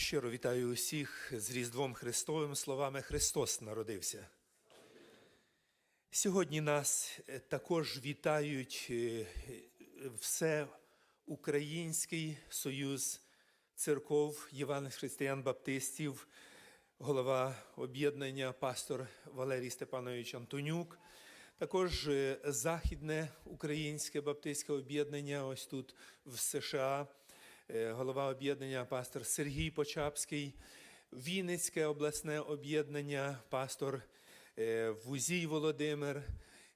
Щиро вітаю усіх з Різдвом Христовим словами Христос народився. Сьогодні нас е, також вітають е, все Український союз церков Євангелських християн Баптистів, голова об'єднання пастор Валерій Степанович Антонюк. Також е, Західне Українське Баптистське об'єднання, ось тут в США, голова об'єднання пастор Сергій Почапський, Вінницьке обласне об'єднання, пастор е, Вузій Володимир,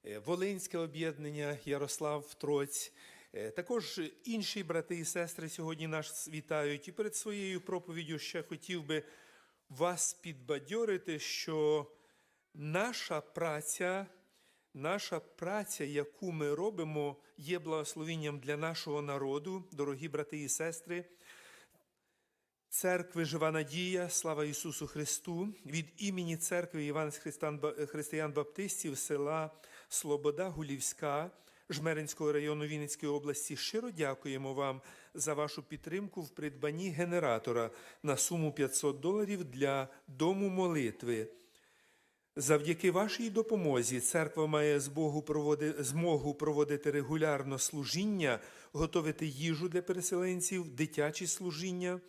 е, Волинське об'єднання Ярослав Троць. Е, Також інші брати і сестри сьогодні нас вітають. І перед своєю проповіддю ще хотів би вас підбадьорити, що наша праця, наша праця, яку ми робимо, є благословенням для нашого народу, дорогі брати і сестри. Церкви Жива Надія, слава Ісусу Христу, від імені церкви християн, християн Баптистів села Слобода Гулівська Жмеринського району Вінницької області щиро дякуємо вам за вашу підтримку в придбанні генератора на суму 500 доларів для дому молитви. Завдяки вашій допомозі церква має змогу проводити, регулярно служіння, готовити їжу для переселенців, дитячі служіння,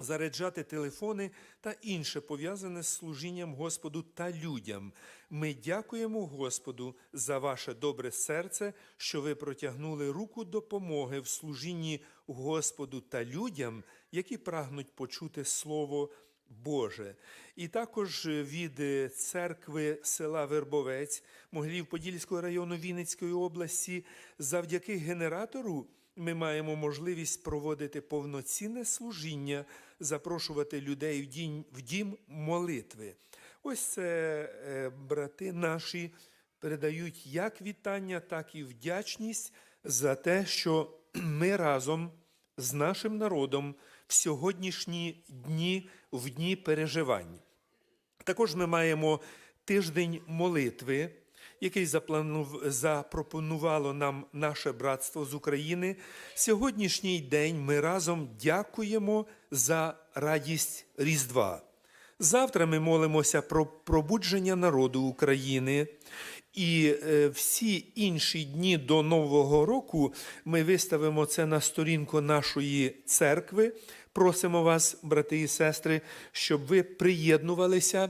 заряджати телефони та інше пов'язане з служінням Господу та людям. Ми дякуємо Господу за ваше добре серце, що ви протягнули руку допомоги в служінні Господу та людям, які прагнуть почути Слово Боже. І також від е, церкви села Вербовець Могилів-Подільського району Вінницької області завдяки генератору ми маємо можливість проводити повноцінне служіння, запрошувати людей в дім, в дім молитви. Ось це е, брати наші передають як вітання, так і вдячність за те, що ми разом з нашим народом в сьогоднішні дні, в дні переживань. Також ми маємо тиждень молитви, який запропонувало нам наше братство з України. Сьогоднішній день ми разом дякуємо за радість Різдва. Завтра ми молимося про пробудження народу України. І е, всі інші дні до Нового року ми виставимо це на сторінку нашої церкви. Просимо вас, брати і сестри, щоб ви приєднувалися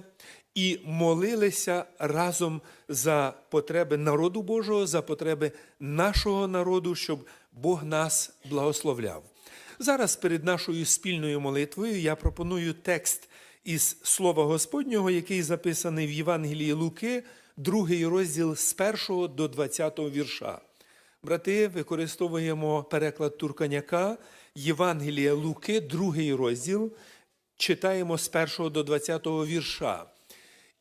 і молилися разом за потреби народу Божого, за потреби нашого народу, щоб Бог нас благословляв. Зараз перед нашою спільною молитвою я пропоную текст із Слова Господнього, який записаний в Євангелії Луки, другий розділ з 1 до 20 вірша. Брати, використовуємо переклад Турканяка, Євангелія Луки, другий розділ, читаємо з 1 до 20 вірша.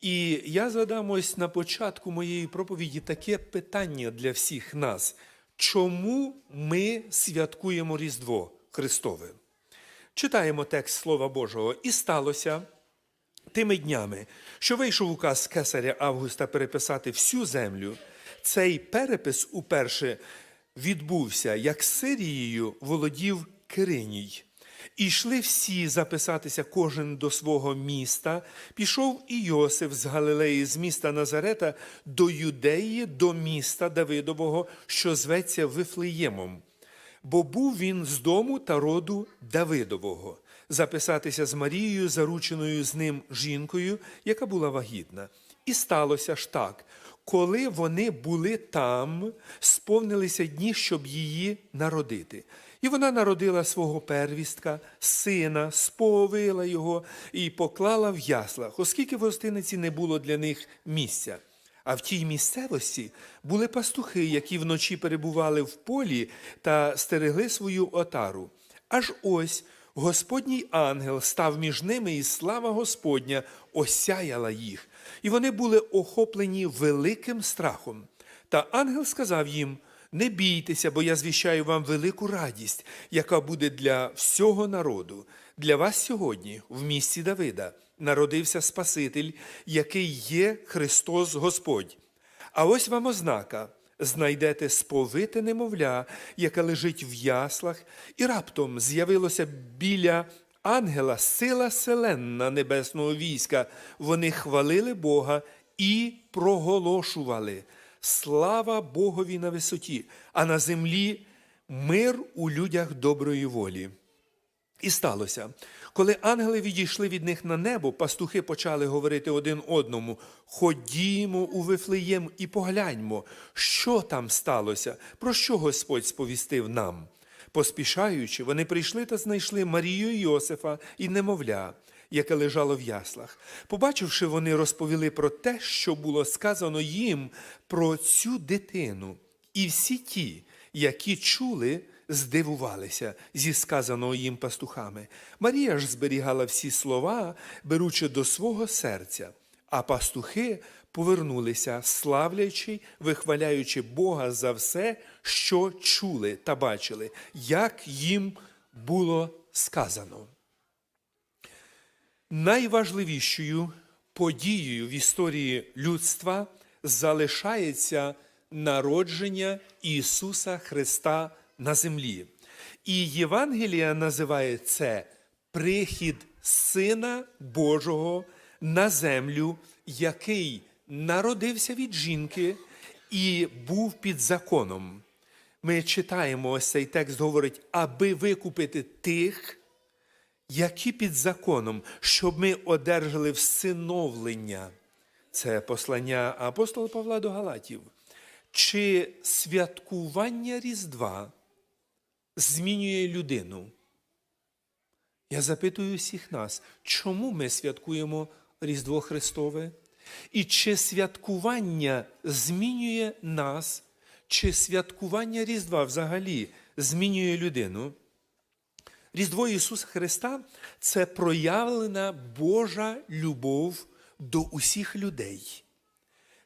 І я задам ось на початку моєї проповіді таке питання для всіх нас. Чому ми святкуємо Різдво Христове? Читаємо текст Слова Божого. І сталося тими днями, що вийшов указ кесаря Августа переписати всю землю. Цей перепис уперше відбувся, як Сирією володів Кириній. І йшли всі записатися кожен до свого міста. Пішов і Йосиф з Галилеї, з міста Назарета, до Юдеї, до міста Давидового, що зветься Вифлеємом. Бо був він з дому та роду Давидового, записатися з Марією, зарученою з ним жінкою, яка була вагітна. І сталося ж так, коли вони були там, сповнилися дні, щоб її народити. І вона народила свого первістка, сина, сповила його і поклала в яслах, оскільки в гостиниці не було для них місця. А в тій місцевості були пастухи, які вночі перебували в полі та стерегли свою отару. Аж ось Господній ангел став між ними, і слава Господня осяяла їх, і вони були охоплені великим страхом. Та ангел сказав їм: не бійтеся, бо я звіщаю вам велику радість, яка буде для всього народу. Для вас сьогодні, в місті Давида, народився Спаситель, який є Христос Господь. А ось вам ознака. Знайдете сповите немовля, яке лежить в яслах, і раптом з'явилося біля ангела, сила селенна небесного війська. Вони хвалили Бога і проголошували. Слава Богові на висоті, а на землі мир у людях доброї волі. І сталося, коли ангели відійшли від них на небо, пастухи почали говорити один одному: Ходімо у Вифлеєм і погляньмо, що там сталося, про що Господь сповістив нам. Поспішаючи, вони прийшли та знайшли Марію і Йосифа і немовля, яке лежало в яслах. Побачивши, вони розповіли про те, що було сказано їм про цю дитину. І всі ті, які чули, здивувалися зі сказаного їм пастухами. Марія ж зберігала всі слова, беручи до свого серця, а пастухи повернулися, славлячи, вихваляючи Бога за все, що чули та бачили, як їм було сказано. Найважливішою подією в історії людства залишається народження Ісуса Христа на землі. І Євангелія називає це прихід Сина Божого на землю, який народився від жінки і був під законом. Ми читаємо ось цей текст, говорить, аби викупити тих, які під законом, щоб ми одержали всиновлення. Це послання апостола Павла до Галатів. Чи святкування Різдва змінює людину? Я запитую всіх нас, чому ми святкуємо Різдво Христове? І чи святкування змінює нас, чи святкування Різдва взагалі змінює людину? Різдво Ісуса Христа це проявлена Божа любов до усіх людей.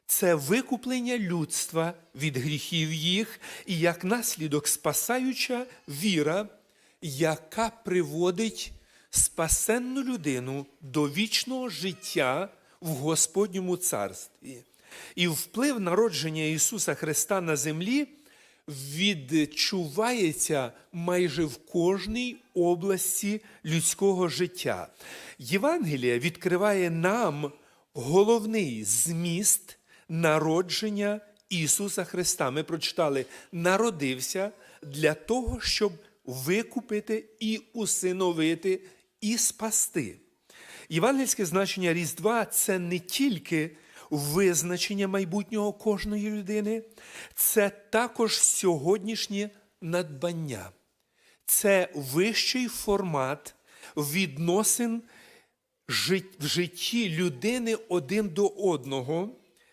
Це викуплення людства від гріхів їх і як наслідок спасаюча віра, яка приводить спасенну людину до вічного життя в Господньому царстві. І вплив народження Ісуса Христа на землі відчувається майже в кожній області людського життя. Євангелія відкриває нам головний зміст народження Ісуса Христа. Ми прочитали, народився для того, щоб викупити і усиновити, і спасти. Євангельське значення Різдва це не тільки визначення майбутнього кожної людини, це також сьогоднішнє надбання. Це вищий формат відносин в житті людини один до одного.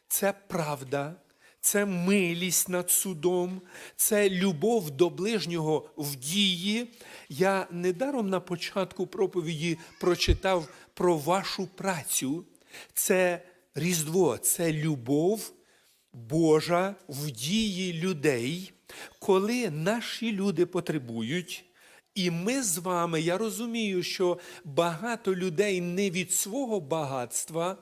Це правда, це милість над судом, це любов до ближнього в дії. Я недаром на початку проповіді прочитав про вашу працю. Це Різдво, це любов Божа в дії людей, коли наші люди потребують. І ми з вами, я розумію, що багато людей не від свого багатства,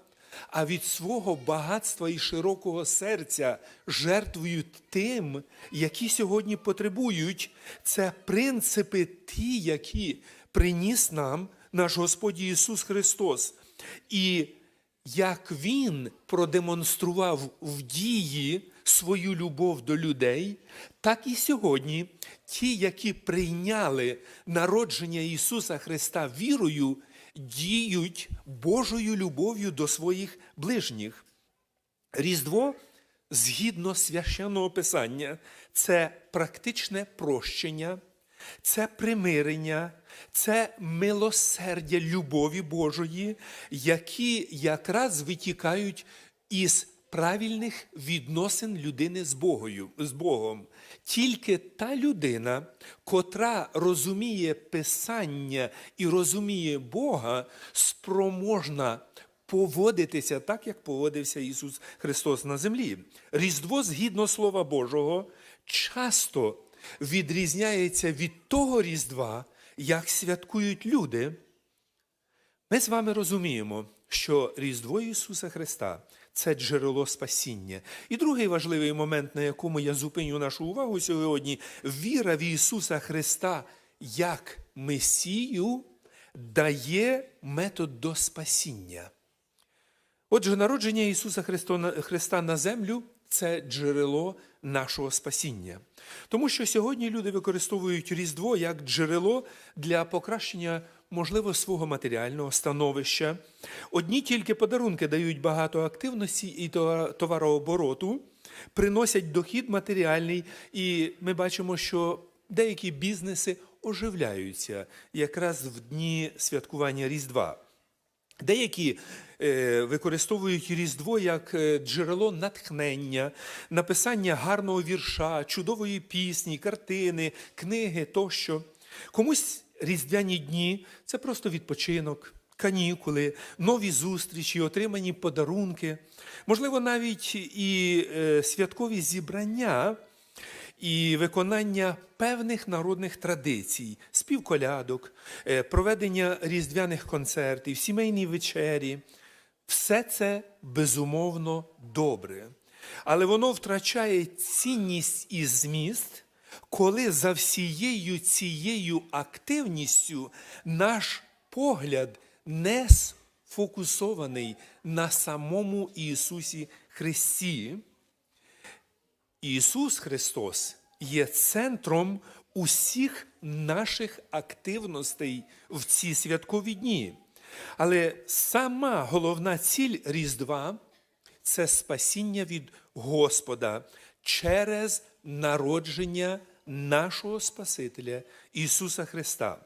а від свого багатства і широкого серця жертвують тим, які сьогодні потребують. Це принципи ті, які приніс нам наш Господь Ісус Христос. І як Він продемонстрував в дії свою любов до людей, так і сьогодні ті, які прийняли народження Ісуса Христа вірою, діють Божою любов'ю до своїх ближніх. Різдво, згідно священного Писання, це практичне прощення, це примирення, це милосердя любові Божої, які якраз витікають із правильних відносин людини з Богою, з Богом. Тільки та людина, котра розуміє Писання і розуміє Бога, спроможна поводитися так, як поводився Ісус Христос на землі. Різдво, згідно Слова Божого, часто відрізняється від того Різдва, як святкують люди. Ми з вами розуміємо, що Різдво Ісуса Христа це джерело спасіння. І другий важливий момент, на якому я зупиню нашу увагу сьогодні, віра в Ісуса Христа як Месію дає метод до спасіння. Отже, народження Ісуса Христа на землю це джерело нашого спасіння. Тому що сьогодні люди використовують Різдво як джерело для покращення, можливо, свого матеріального становища. Одні тільки подарунки дають багато активності і товарообороту, приносять дохід матеріальний, і ми бачимо, що деякі бізнеси оживляються якраз в дні святкування Різдва. Деякі е, використовують Різдво як е, джерело натхнення, написання гарного вірша, чудової пісні, картини, книги тощо. Комусь різдвяні дні це просто відпочинок, канікули, нові зустрічі, отримані подарунки, можливо, навіть і е, святкові зібрання і виконання певних народних традицій, спів колядок, е, проведення різдвяних концертів, сімейні вечері. Все це безумовно добре. Але воно втрачає цінність і зміст, коли за всією цією активністю наш погляд не сфокусований на самому Ісусі Христі. Ісус Христос є центром усіх наших активностей в ці святкові дні. Але сама головна ціль Різдва це спасіння від Господа через народження нашого Спасителя Ісуса Христа.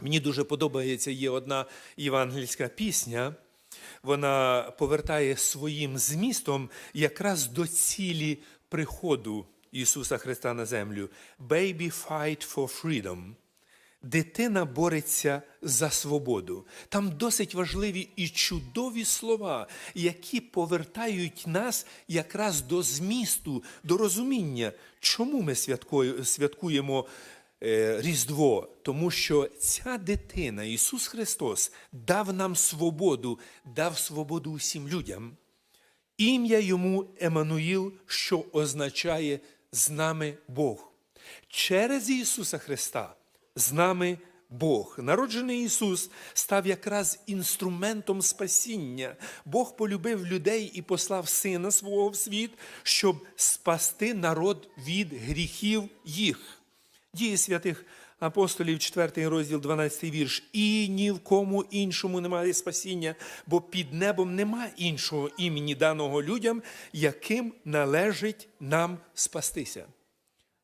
Мені дуже подобається є одна євангельська пісня. Вона повертає своїм змістом якраз до цілі приходу Ісуса Христа на землю. Baby fight for freedom. Дитина бореться за свободу. Там досить важливі і чудові слова, які повертають нас якраз до змісту, до розуміння, чому ми святкуємо е, Різдво, тому що ця дитина, Ісус Христос, дав нам свободу, дав свободу усім людям. Ім'я йому Еммануїл, що означає з нами Бог. Через Ісуса Христа з нами Бог. Народжений Ісус став якраз інструментом спасіння. Бог полюбив людей і послав Сина свого в світ, щоб спасти народ від гріхів їх. Дії святих апостолів, 4 розділ, 12 вірш. І ні в кому іншому немає спасіння, бо під небом нема іншого імені даного людям, яким належить нам спастися.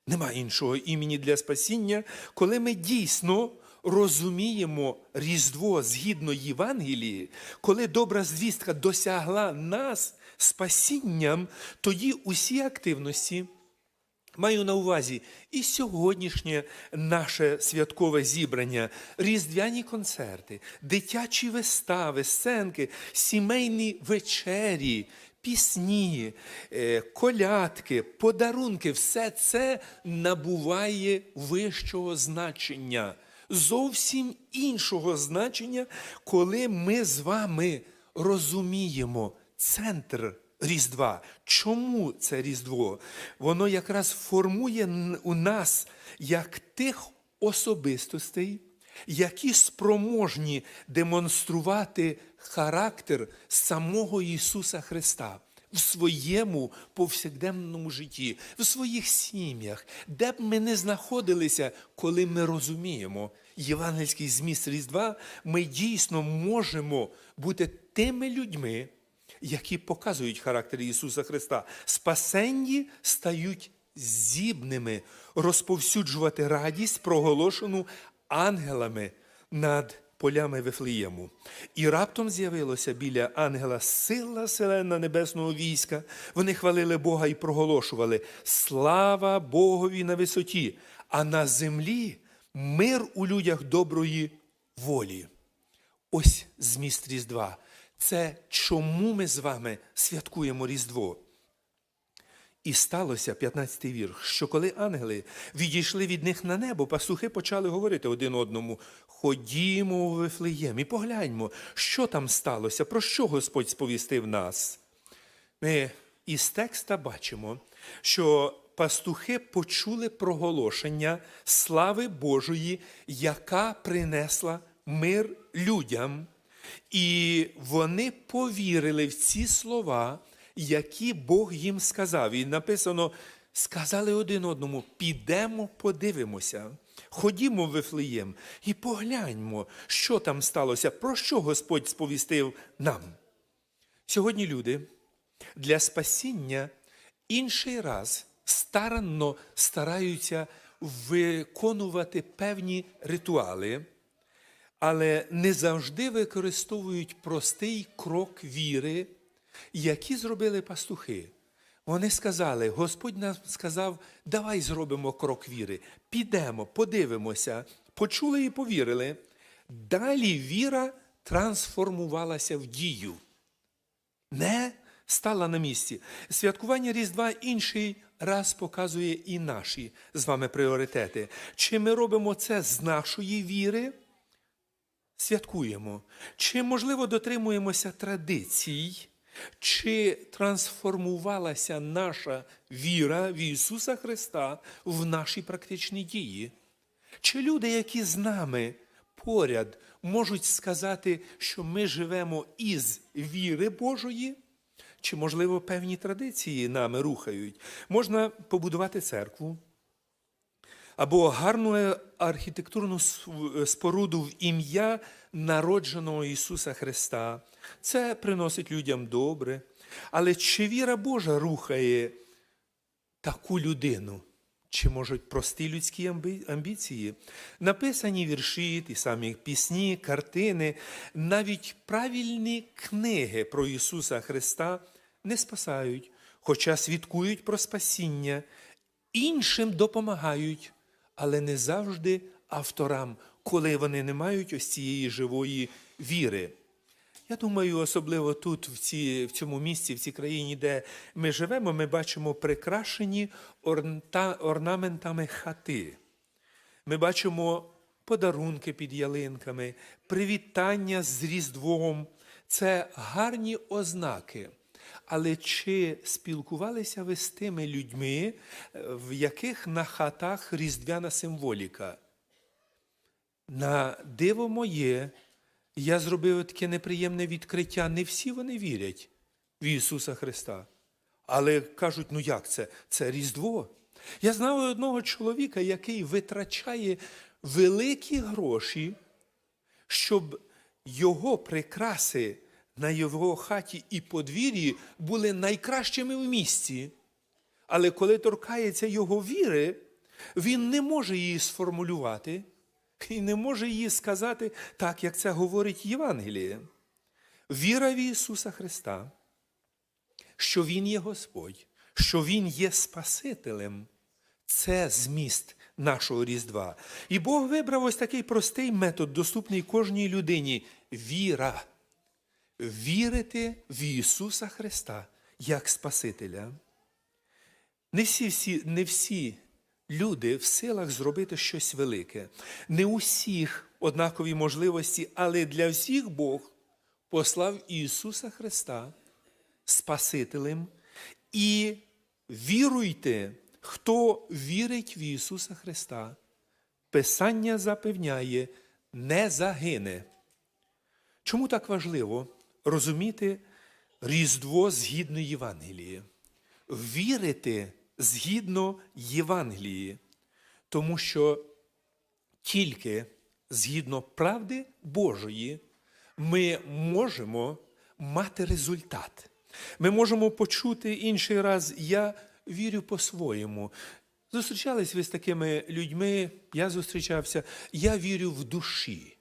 Нема іншого імені для спасіння, коли ми дійсно розуміємо Різдво згідно Євангелії, коли добра звістка досягла нас спасінням, тоді усі активності. Маю на увазі і сьогоднішнє наше святкове зібрання, різдвяні концерти, дитячі вистави, сценки, сімейні вечері, пісні, е, колядки, подарунки. Все це набуває вищого значення, зовсім іншого значення, коли ми з вами розуміємо центр Різдва. Чому це Різдво? Воно якраз формує у нас як тих особистостей, які спроможні демонструвати характер самого Ісуса Христа. В своєму повсякденному житті, в своїх сім'ях, де б ми не знаходилися, коли ми розуміємо євангельський зміст Різдва, ми дійсно можемо бути тими людьми, які показують характер Ісуса Христа. Спасенні стають зібними, розповсюджувати радість, проголошену ангелами над полями Вифлеєму. І раптом з'явилося біля ангела сила селена небесного війська. Вони хвалили Бога і проголошували: Слава Богові на висоті, а на землі мир у людях доброї волі. Ось зміст Різдва. Це чому ми з вами святкуємо Різдво. І сталося 15-й вірш, що коли ангели відійшли від них на небо, пастухи почали говорити один одному: Ходімо у Вифлеєм і погляньмо, що там сталося, про що Господь сповістив нас. Ми із текста бачимо, що пастухи почули проголошення слави Божої, яка принесла мир людям, і вони повірили в ці слова, які Бог їм сказав. І написано: сказали один одному: підемо, подивимося. Ходімо в Вифлеєм і погляньмо, що там сталося, про що Господь сповістив нам. Сьогодні люди для спасіння інший раз старанно стараються виконувати певні ритуали, але не завжди використовують простий крок віри, які зробили пастухи. Вони сказали, Господь нам сказав, давай зробимо крок віри, підемо, подивимося, почули і повірили. Далі віра трансформувалася в дію не стала на місці. Святкування Різдва інший раз показує і наші з вами пріоритети. Чи ми робимо це з нашої віри? Святкуємо. Чи, можливо, дотримуємося традицій, чи трансформувалася наша віра в Ісуса Христа в наші практичні дії? Чи люди, які з нами поряд, можуть сказати, що ми живемо із віри Божої? Чи, можливо, певні традиції нами рухають? Можна побудувати церкву або гарну архітектурну споруду в ім'я народженого Ісуса Христа. Це приносить людям добре. Але чи віра Божа рухає таку людину? Чи можуть прості людські амбіції? Написані вірші, ті самі пісні, картини, навіть правильні книги про Ісуса Христа не спасають, хоча свідкують про спасіння, іншим допомагають, але не завжди авторам, коли вони не мають ось цієї живої віри. Я думаю, особливо тут, в, ці, в цьому місці, в цій країні, де ми живемо, ми бачимо прикрашені орнта, орнаментами хати. Ми бачимо подарунки під ялинками, привітання з Різдвом. Це гарні ознаки. Але чи спілкувалися ви з тими людьми, в яких на хатах різдвяна символіка? На диво моє, я зробив таке неприємне відкриття. Не всі вони вірять в Ісуса Христа. Але кажуть, ну як це? Це Різдво. Я знав одного чоловіка, який витрачає великі гроші, щоб його прикраси на його хаті і подвір'ї були найкращими в місті. Але коли торкається його віри, він не може її сформулювати і не може її сказати так, як це говорить Євангеліє. Віра в Ісуса Христа, що Він є Господь, що Він є Спасителем, це зміст нашого Різдва. І Бог вибрав ось такий простий метод, доступний кожній людині віра. Вірити в Ісуса Христа як Спасителя. Не всі, всі, не всі люди в силах зробити щось велике. Не у всіх однакові можливості, але для всіх Бог послав Ісуса Христа Спасителем. І віруйте, хто вірить в Ісуса Христа, Писання запевняє, не загине. Чому так важливо розуміти Різдво згідно Євангелії? Вірити згідно Євангелії, тому що тільки згідно правди Божої ми можемо мати результат. Ми можемо почути інший раз, я вірю по-своєму. Зустрічались ви з такими людьми, я зустрічався, я вірю в душі.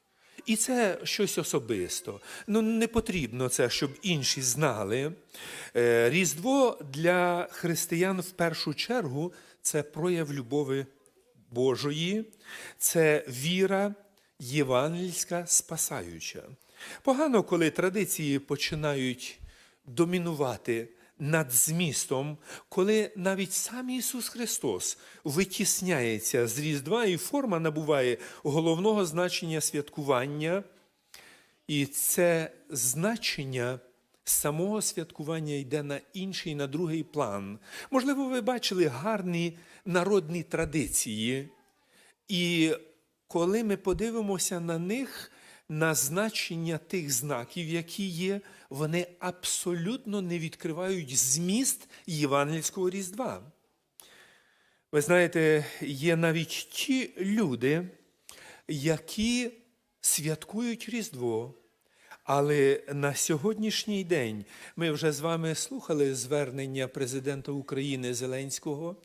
І це щось особисто. Ну, не потрібно це, щоб інші знали. Е, Різдво для християн в першу чергу це прояв любові Божої, це віра євангельська спасаюча. Погано, коли традиції починають домінувати над змістом, коли навіть сам Ісус Христос витісняється з Різдва і форма набуває головного значення святкування, і це значення самого святкування йде на інший, на другий план. Можливо, ви бачили гарні народні традиції, і коли ми подивимося на них, на значення тих знаків, які є, вони абсолютно не відкривають зміст Євангельського Різдва. Ви знаєте, є навіть ті люди, які святкують Різдво. Але на сьогоднішній день ми вже з вами слухали звернення президента України Зеленського.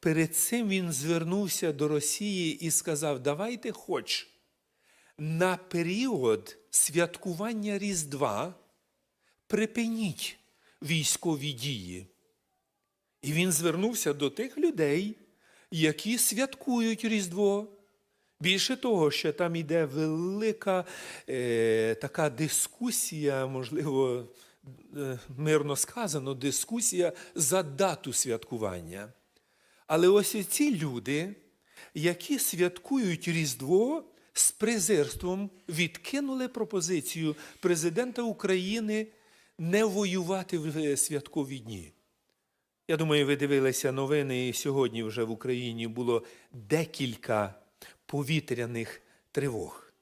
Перед цим він звернувся до Росії і сказав: давайте хоч на період святкування Різдва припиніть військові дії. І він звернувся до тих людей, які святкують Різдво. Більше того, що там йде велика е, така дискусія, можливо, е, мирно сказано, дискусія за дату святкування. Але ось ці люди, які святкують Різдво з презирством, відкинули пропозицію президента України не воювати в е, святкові дні. Я думаю, ви дивилися новини, і сьогодні вже в Україні було декілька повітряних тривог.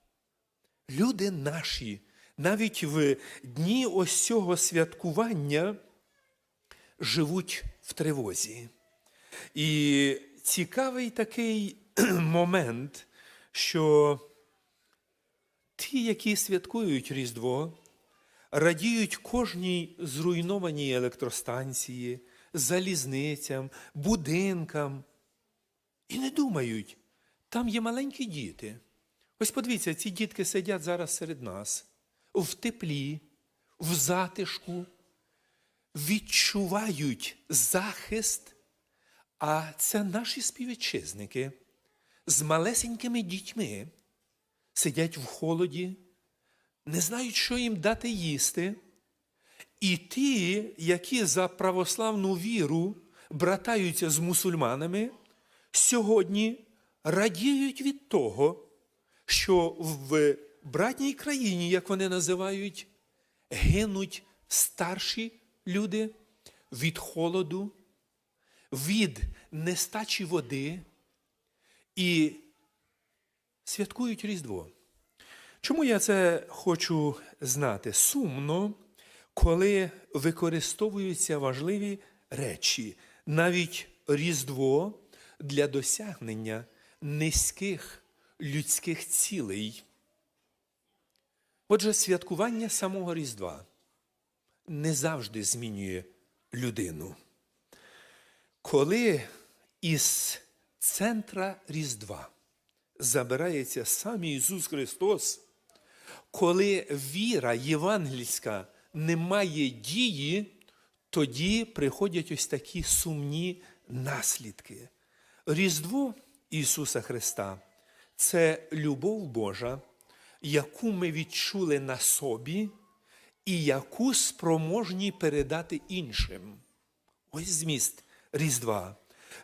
Люди наші навіть в дні ось цього святкування живуть в тривозі. І цікавий такий момент, що ті, які святкують Різдво, радіють кожній зруйнованій електростанції, залізницям, будинкам. І не думають, там є маленькі діти. Ось подивіться, ці дітки сидять зараз серед нас в теплі, в затишку, відчувають захист, а це наші співвітчизники з малесенькими дітьми сидять в холоді, не знають, що їм дати їсти. І ті, які за православну віру братаються з мусульманами, сьогодні радіють від того, що в братній країні, як вони називають, гинуть старші люди від холоду, від нестачі води і святкують Різдво. Чому я це хочу знати? Сумно, коли використовуються важливі речі, навіть Різдво для досягнення низьких людських цілей. Отже, святкування самого Різдва не завжди змінює людину. Коли із центра Різдва забирається сам Ісус Христос, коли віра євангельська не має дії, тоді приходять ось такі сумні наслідки. Різдво Ісуса Христа це любов Божа, яку ми відчули на собі і яку спроможні передати іншим. Ось зміст Різдва.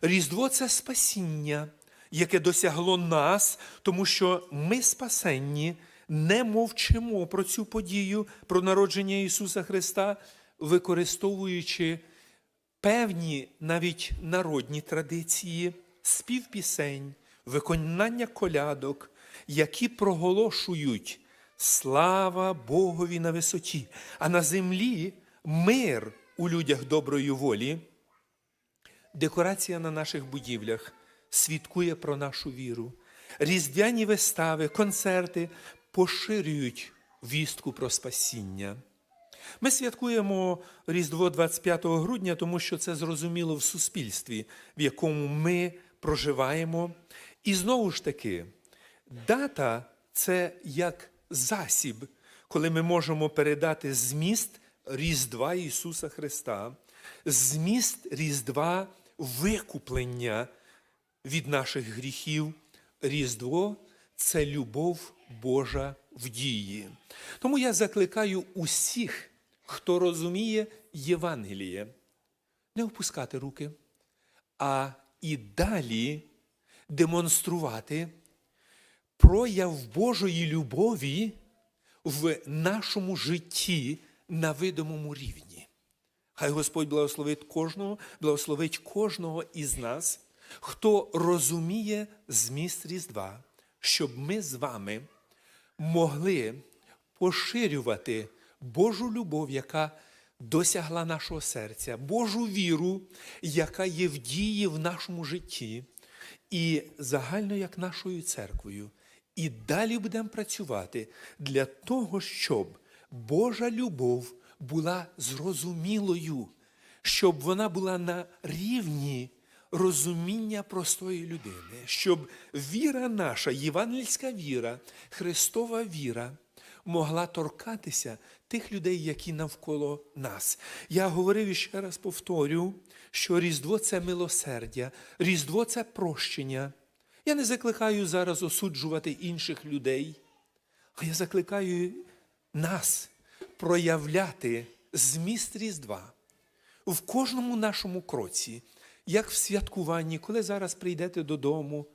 Різдво це спасіння, яке досягло нас, тому що ми спасенні, не мовчимо про цю подію, про народження Ісуса Христа, використовуючи певні навіть народні традиції, спів пісень, виконання колядок, які проголошують слава Богові на висоті, а на землі мир у людях доброї волі. Декорація на наших будівлях свідкує про нашу віру. Різдвяні вистави, концерти поширюють вістку про спасіння. Ми святкуємо Різдво 25 грудня, тому що це зрозуміло в суспільстві, в якому ми проживаємо. І знову ж таки, дата це як засіб, коли ми можемо передати зміст Різдва Ісуса Христа, зміст Різдва викуплення від наших гріхів. Різдво це любов Божа в дії. Тому я закликаю усіх, хто розуміє Євангеліє, не опускати руки, а і далі демонструвати прояв Божої любові в нашому житті на видимому рівні. Хай Господь благословить кожного, благословить кожного із нас, хто розуміє зміст Різдва, щоб ми з вами могли поширювати Божу любов, яка досягла нашого серця, Божу віру, яка є в дії в нашому житті, і загально як нашою церквою. І далі будемо працювати для того, щоб Божа любов була зрозумілою, щоб вона була на рівні розуміння простої людини, щоб віра наша, євангельська віра, Христова віра могла торкатися тих людей, які навколо нас. Я говорив і ще раз повторю, що Різдво це милосердя, Різдво це прощення. Я не закликаю зараз осуджувати інших людей, а я закликаю нас проявляти зміст Різдва в кожному нашому кроці, як в святкуванні, коли зараз прийдете додому,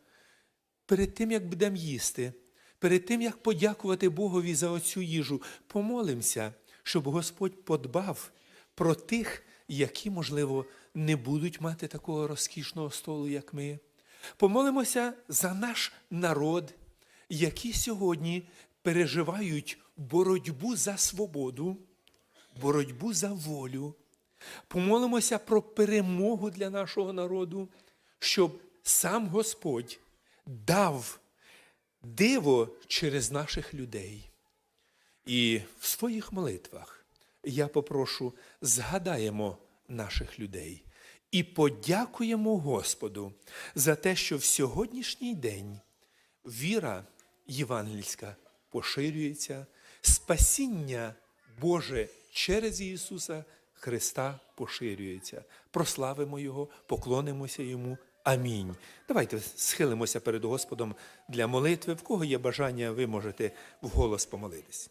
перед тим, як будемо їсти, перед тим, як подякувати Богові за оцю їжу, помолимося, щоб Господь подбав про тих, які, можливо, не будуть мати такого розкішного столу, як ми. Помолимося за наш народ, які сьогодні переживають боротьбу за свободу, боротьбу за волю. Помолимося про перемогу для нашого народу, щоб сам Господь дав диво через наших людей. І в своїх молитвах я попрошу, згадаємо наших людей і подякуємо Господу за те, що в сьогоднішній день віра євангельська поширюється, спасіння Боже через Ісуса Христа поширюється. Прославимо Його, поклонимося Йому. Амінь. Давайте схилимося перед Господом для молитви. В кого є бажання, ви можете вголос помолитись.